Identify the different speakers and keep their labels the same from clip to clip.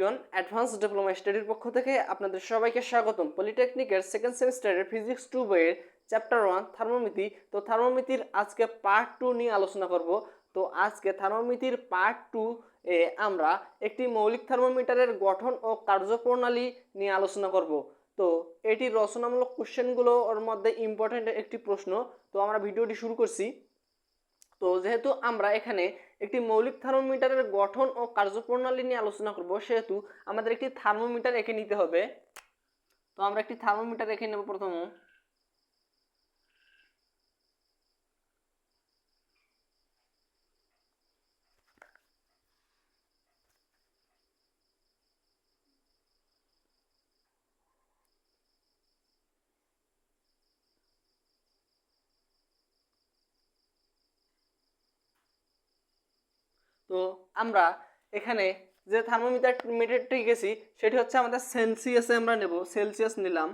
Speaker 1: Everyone advance diploma স্টাডির পক্ষ থেকে আপনাদের সবাইকে স্বাগতম। পলিটেকনিকের সেকেন্ড সেমিস্টারের ফিজিক্স টু বইয়ের চ্যাপ্টার ওয়ান থার্মোমিতি তো থার্মোমিতির আজকে পার্ট টু নিয়ে আলোচনা করব। তো আজকে থার্মোমিতির পার্ট টু এ আমরা একটি মৌলিক থার্মোমিটারের গঠন ও কার্যপ্রণালী নিয়ে আলোচনা করব। তো এটি রচনামূলক কোশ্চেনগুলোর মধ্যে ইম্পর্ট্যান্ট একটি প্রশ্ন। তো আমরা ভিডিওটি শুরু করছি। তো যেহেতু আমরা এখানে একটি মৌলিক থার্মোমিটারের গঠন ও কার্যপ্রণালী নিয়ে আলোচনা করব, সেহেতু আমাদের একটি থার্মোমিটার এঁকে নিতে হবে। তো আমরা একটি থার্মোমিটার এঁকে নেব প্রথম। তো আমরা এখানে যে থার্মোমিটার মিটারটি গেছি, সেটি হচ্ছে আমাদের সেলসিয়াসে আমরা নেব। সেলসিয়াস নিলাম।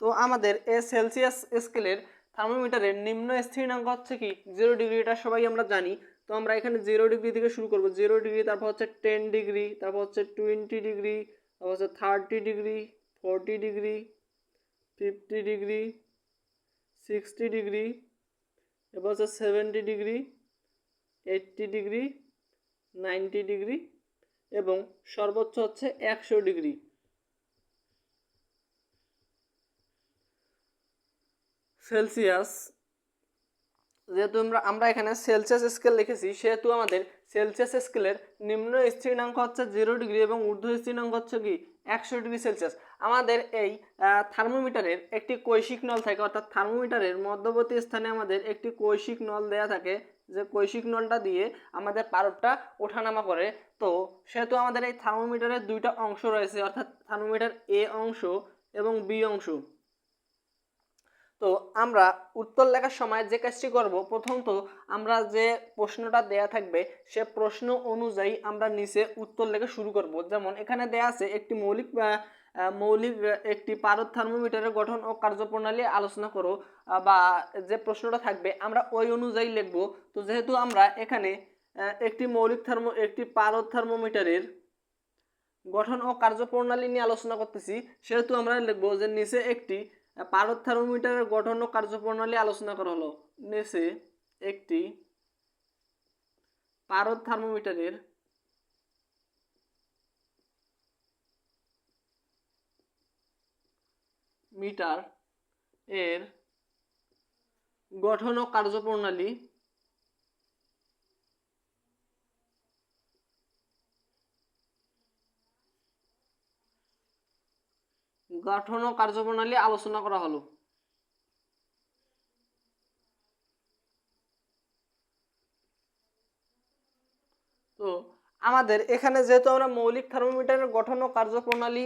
Speaker 1: তো আমাদের এ সেলসিয়াস স্কেলের থার্মোমিটারের নিম্ন স্থিরাঙ্ক হচ্ছে কি? জিরো ডিগ্রি এটা সবাই আমরা জানি। তো আমরা এখানে জিরো ডিগ্রি থেকে শুরু করব। জিরো ডিগ্রি তারপর হচ্ছে টেন ডিগ্রি তারপর হচ্ছে টোয়েন্টি ডিগ্রি তারপর হচ্ছে thirty degree forty degree fifty degree sixty degree এবার হচ্ছে seventy degree eighty degree ninety degree এবং সর্বোচ্চ হচ্ছে একশো ডিগ্রি সেলসিয়াস, যেহেতু আমরা আমরা এখানে সেলসিয়াস স্কেল লিখেছি, সেহেতু আমাদের সেলসিয়াস স্কেলের নিম্ন স্থিরাঙ্ক হচ্ছে জিরো ডিগ্রি এবং ঊর্ধ্ব স্থিরাঙ্ক হচ্ছে কি? একশো ডিগ্রি সেলসিয়াস। আমাদের এই থার্মোমিটারের একটি কৈশিক নল থাকে। অর্থাৎ থার্মোমিটারের মধ্যবর্তী স্থানে আমাদের একটি কৈশিক নল দেয়া থাকে, যে কৈশিক নলটা দিয়ে আমাদের পারদটা ওঠানামা করে। তো সেহেতু আমাদের এই থার্মোমিটারের দুইটা অংশ রয়েছে, অর্থাৎ থার্মোমিটার এ অংশ এবং বি অংশ। তো আমরা উত্তর লেখার সময় যে কাজটি করব, প্রথমত আমরা যে প্রশ্নটা দেয়া থাকবে, সে প্রশ্ন অনুযায়ী আমরা নিচে উত্তর লেখা শুরু করব। যেমন এখানে দেয়া আছে একটি মৌলিক মৌলিক একটি পারদ থার্মোমিটারের গঠন ও কার্যপ্রণালী আলোচনা করো বা যে প্রশ্নটা থাকবে, আমরা ওই অনুযায়ী লিখব। তো যেহেতু আমরা এখানে একটি মৌলিক থার্মো, একটি পারদ থার্মোমিটারের গঠন ও কার্যপ্রণালী নিয়ে আলোচনা করতেছি, সেহেতু আমরা লিখব যে নিচে একটি পারদ থার্মোমিটারের গঠন ও কার্যপ্রণালী আলোচনা করা হলো। নিচে একটি পারদ থার্মোমিটারের মিটার এর গঠন ও কার্যপ্রণালী গঠন ও কার্যপ্রণালী আলোচনা করা হলো তো আমাদের এখানে যেহেতু আমরা মৌলিক থার্মোমিটারের গঠন ও কার্যপ্রণালী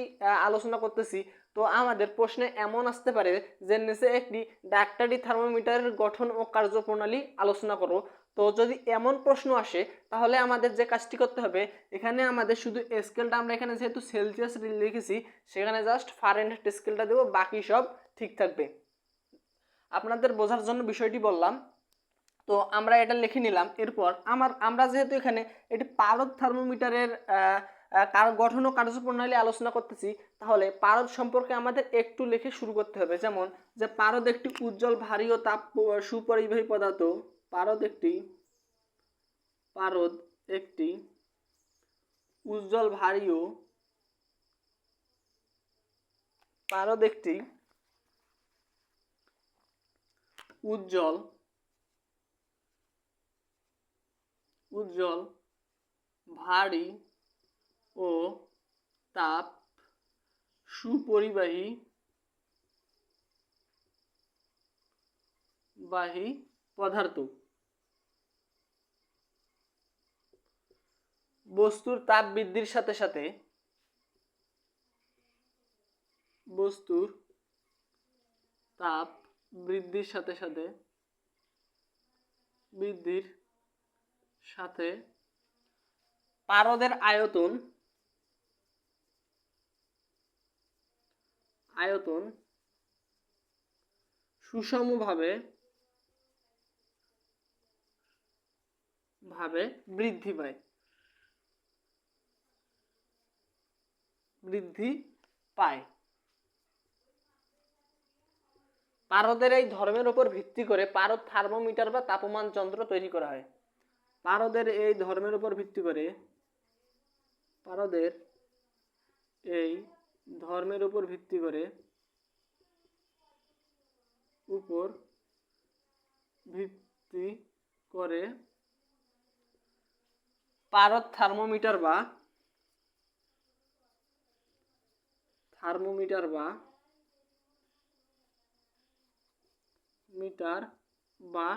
Speaker 1: আলোচনা করতেছি, তো আমাদের প্রশ্নে এমন আসতে পারে যে নিচে একটি ডাক্তারি থার্মোমিটারের গঠন ও কার্যপ্রণালী আলোচনা করো তো যদি এমন প্রশ্ন আসে, তাহলে আমাদের যে কাজটি করতে হবে, এখানে আমাদের শুধু স্কেলটা আমরা এখানে যেহেতু সেলসিয়াস লিখেছি, সেখানে জাস্ট ফারেনহাইট স্কেলটা দেবো, বাকি সব ঠিক থাকবে। আপনাদের বোঝার জন্য বিষয়টি বললাম তো আমরা এটা লিখে নিলাম। এরপর আমার, আমরা যেহেতু এখানে এটি পারদ থার্মোমিটারের কার, গঠন ও কার্যপ্রণালী আলোচনা করতেছি, তাহলে পারদ সম্পর্কে আমাদের একটু লিখে শুরু করতে হবে। যেমন, যে পারদ একটি উজ্জ্বল, ভারী ও তাপ সুপরিবাহী পদার্থ। পারদ একটি পারদ একটি উজ্জ্বল, ভারী ও পারদ একটি উজ্জ্বল উজ্জ্বল, ভারী ও তাপ সুপরিবাহী বাহী পদার্থ। বস্তুর তাপ বৃদ্ধির সাথে সাথে বস্তুর তাপ বৃদ্ধির সাথে সাথে বৃদ্ধির সাথে পারদের আয়তন আয়তন সুষমভাবে, ভাবে বৃদ্ধি পায়। বৃদ্ধি পায়। পারদের এই ধর্মের উপর ভিত্তি করে পারদ থার্মোমিটার বা তাপমান যন্ত্র তৈরি করা হয়। পারদের এই ধর্মের উপর ভিত্তি করে পারদের এই ধর্মের উপর ভিত্তি করে উপর ভিত্তি করে পারদ থার্মোমিটার বা থার্মোমিটার বা মিটার বা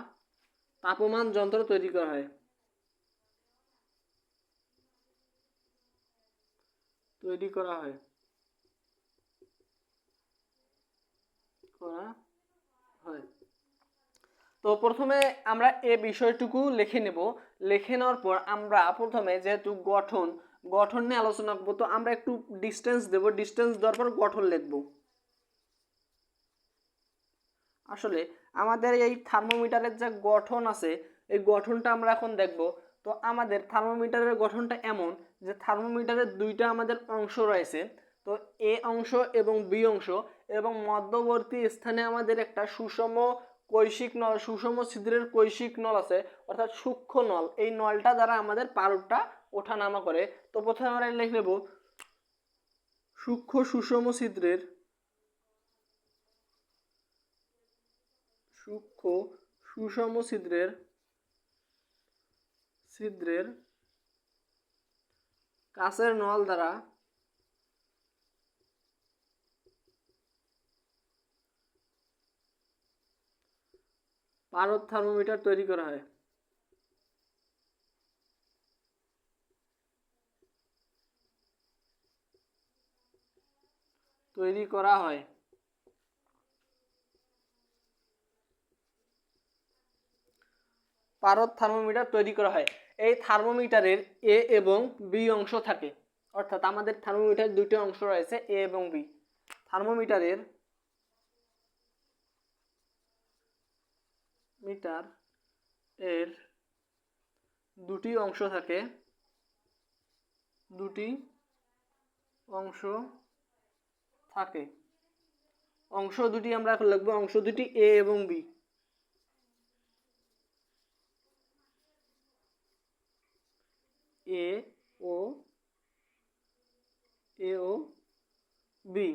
Speaker 1: তাপমান যন্ত্র তৈরি করা হয়। তৈরি করা হয়। করা হয়। তো প্রথমে আমরা এ বিষয়টুকু লিখে নেব। লিখে নেওয়ার পর আমরা প্রথমে যেহেতু গঠন গঠন নিয়ে আলোচনা করব, তো আমরা একটু ডিস্টেন্স দেব। ডিস্টেন্স দেওয়ার পর গঠন লিখব। আসলে আমাদের এই থার্মোমিটারের যে গঠন আছে, এই গঠনটা আমরা এখন দেখব। তো আমাদের থার্মোমিটারের গঠনটা এমন যে থার্মোমিটারের দুইটা আমাদের অংশ রয়েছে, তো এ অংশ এবং বি অংশ, এবং মধ্যবর্তী স্থানে আমাদের একটা সুষম কৈশিক নল, সুষম ছিদ্রের কৈশিক নল আছে, অর্থাৎ সূক্ষ্ম নল। এই নলটা দ্বারা আমাদের পারুটা ওঠানামা করে। তো প্রথমে আমরা লিখে নেব, সূক্ষ্ম সুষম ছিদ্রের সূক্ষ্ম সুষম ছিদ্রের ছিদ্রের কাছের নল দ্বারা পারদ থার্মোমিটার তৈরি করা হয়। তৈরি করা হয়। পারদ থার্মোমিটার তৈরি করা হয়। এই থার্মোমিটারের এ এবং বি অংশ থাকে। অর্থাৎ আমাদের থার্মোমিটার দুটি অংশ রয়েছে, এ এবং বি। থার্মোমিটারের মিটার এর দুটি অংশ থাকে। দুটি অংশ থাকে। অংশ দুটি আমরা লিখব, অংশ দুটি এ এবং বি। এ ও এ ও বি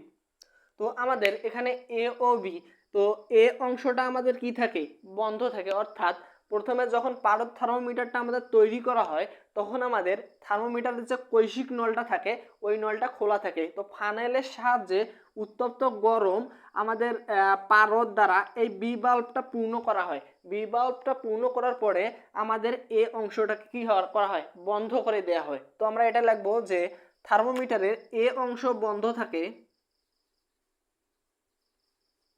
Speaker 1: তো আমাদের এখানে এ ও বি তো এ অংশটা আমাদের কি থাকে? বন্ধ থাকে। অর্থাৎ প্রথমে যখন পারদ থার্মোমিটারটা আমাদের তৈরি করা হয়, তখন আমাদের থার্মোমিটারের যে কৈশিক নলটা থাকে, ওই নলটা খোলা থাকে। তো ফানেলের সাহায্যে উত্তপ্ত গরম আমাদের পারদ দ্বারা এই বি বাল্বটা পূর্ণ করা হয়। বি বাল্বটা পূর্ণ করার পরে আমাদের এ অংশটাকে কি করা হয়? বন্ধ করে দেয়া হয়। তো আমরা এটা লিখব যে থার্মোমিটারের এ অংশ বন্ধ থাকে,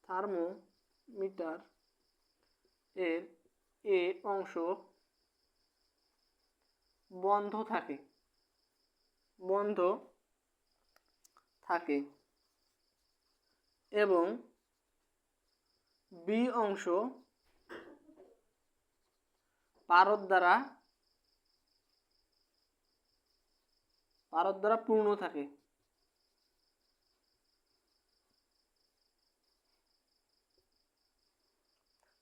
Speaker 1: থার্মোমিটার এর এ অংশ বন্ধ থাকে বন্ধ থাকে। এবং বি অংশ পারদ দ্বারা পারদ দ্বারা পূর্ণ থাকে।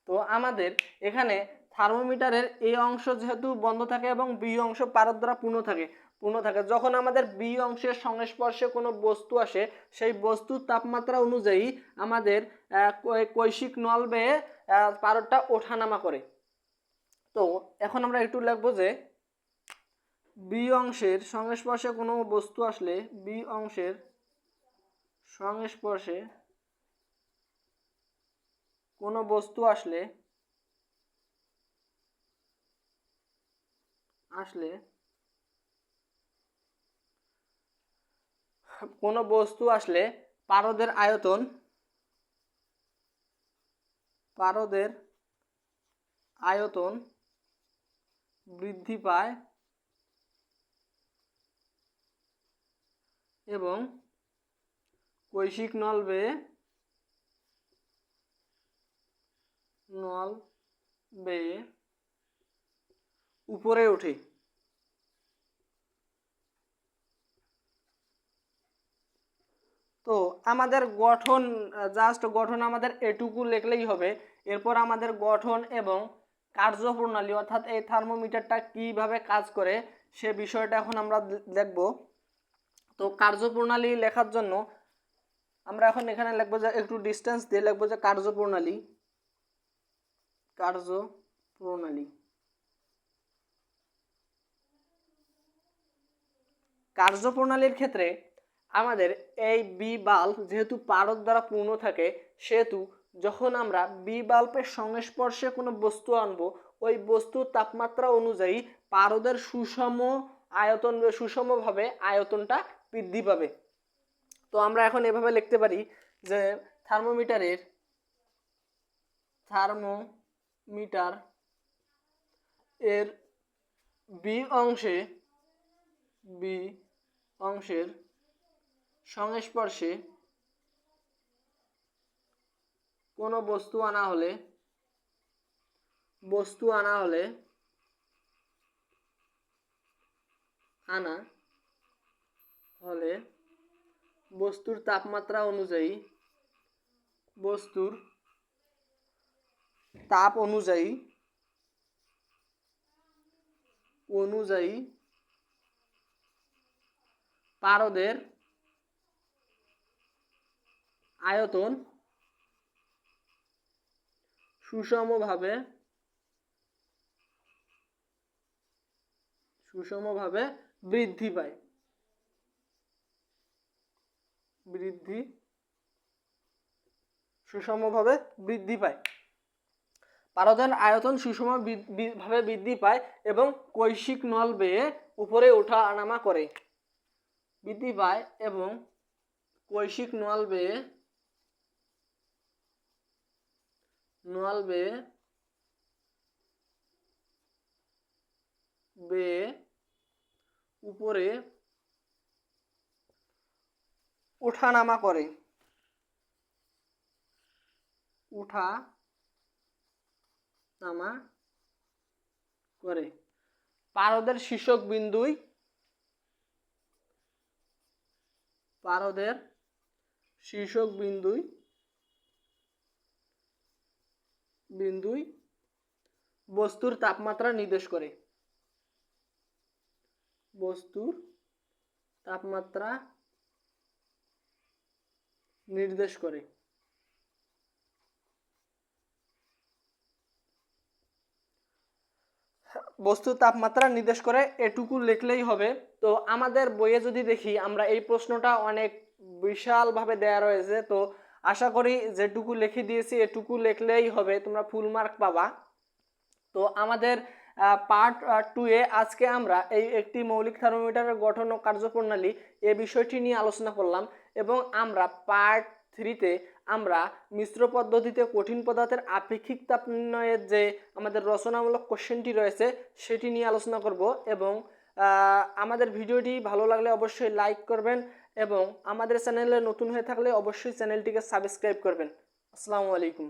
Speaker 1: তো আমাদের এখানে থার্মোমিটারের এই অংশ যেহেতু বন্ধ থাকে এবং বি অংশ পারদ দ্বারা পূর্ণ থাকে পূর্ণ থাকে। যখন আমাদের বি অংশের সংস্পর্শে কোনো বস্তু আসে, সেই বস্তুর তাপমাত্রা অনুযায়ী আমাদের কৈশিক নল বেয়ে পারদটা ওঠানামা করে। তো এখন আমরা একটু লিখব যে বি অংশের সংস্পর্শে কোনো বস্তু আসলে বি অংশের সংস্পর্শে কোনো বস্তু আসলে আসলে কোনো বস্তু আসলে পারদের আয়তন পারদের আয়তন বৃদ্ধি পায় এবং কৈশিক নল বেয়ে নল বেয়ে উপরে ওঠে তো আমাদের গঠন জাস্ট গঠন আমাদের এটুকু লিখলেই হবে। এরপর আমাদের গঠন এবং কার্যপ্রণালী, অর্থাৎ এই থার্মোমিটারটা কীভাবে কাজ করে, সে বিষয়টা এখন আমরা দেখব। তো কার্যপ্রণালী লেখার জন্য আমরা এখন এখানে লিখব যে, একটু ডিস্টেন্স দিয়ে লিখব যে কার্যপ্রণালী। কার্যপ্রণালী। কার্যপ্রণালীর ক্ষেত্রে আমাদের এই বি বাল্ব যেহেতু পারদ দ্বারা পূর্ণ থাকে, সেহেতু যখন আমরা বি বাল্বের সংস্পর্শে কোনো বস্তু আনব, ওই বস্তুর তাপমাত্রা অনুযায়ী পারদের সুষম আয়তন, সুষমভাবে আয়তনটা বৃদ্ধি পাবে। তো আমরা এখন এভাবে লিখতে পারি যে থার্মোমিটারের, থার্মোমিটার এর বি অংশে বি অংশের সংস্পর্শে কোনো বস্তু আনা হলে, বস্তু আনা হলে আনা হলে বস্তুর তাপমাত্রা অনুযায়ী, বস্তুর তাপ অনুযায়ী অনুযায়ী পারদের আয়তন সুষমভাবে সুষমভাবে বৃদ্ধি পায়। বৃদ্ধি সুষমভাবে বৃদ্ধি পায়। পারদের আয়তন সুষম ভাবে বৃদ্ধি পায় এবং কৈশিক নল বেয়ে উপরে ওঠা নামা করে। বৃদ্ধি পায় এবং কৈশিক নল বেয়ে নল বেয়ে বেয়ে উপরে ওঠানামা করে। উঠা নামা করে। পারদের শীর্ষক বিন্দুই পারদের শীর্ষক বিন্দুই বিন্দুই বস্তুর তাপমাত্রা নির্দেশ করে। বস্তুর তাপমাত্রা নির্দেশ করে। বস্তুর তাপমাত্রা নির্দেশ করে এটুকু লিখলেই হবে। তো আমাদের বইয়ে যদি দেখি, আমরা এই প্রশ্নটা অনেক বিশালভাবে দেয়া রয়েছে। তো আশা করি যেটুকু লিখে দিয়েছি, এটুকু লিখলেই হবে। তোমরা ফুল মার্ক পাবা। তো আমাদের পার্ট টু এ আজকে আমরা এই একটি মৌলিক থার্মোমিটারের গঠন ও কার্যপ্রণালী এ বিষয়টি নিয়ে আলোচনা করলাম এবং আমরা পার্ট থ্রিতে আমরা মিশ্র পদ্ধতিতে কঠিন পদার্থের আপেক্ষিক তাপ নির্ণয়ের যে আমাদের রচনামূলক কোশ্চেনটি রয়েছে, সেটি নিয়ে আলোচনা করব এবং আমাদের ভিডিওটি ভালো লাগলে অবশ্যই লাইক করবেন এবং আমাদের চ্যানেলে নতুন হয়ে থাকলে অবশ্যই চ্যানেলটিকে সাবস্ক্রাইব করবেন। আসসালামু আলাইকুম।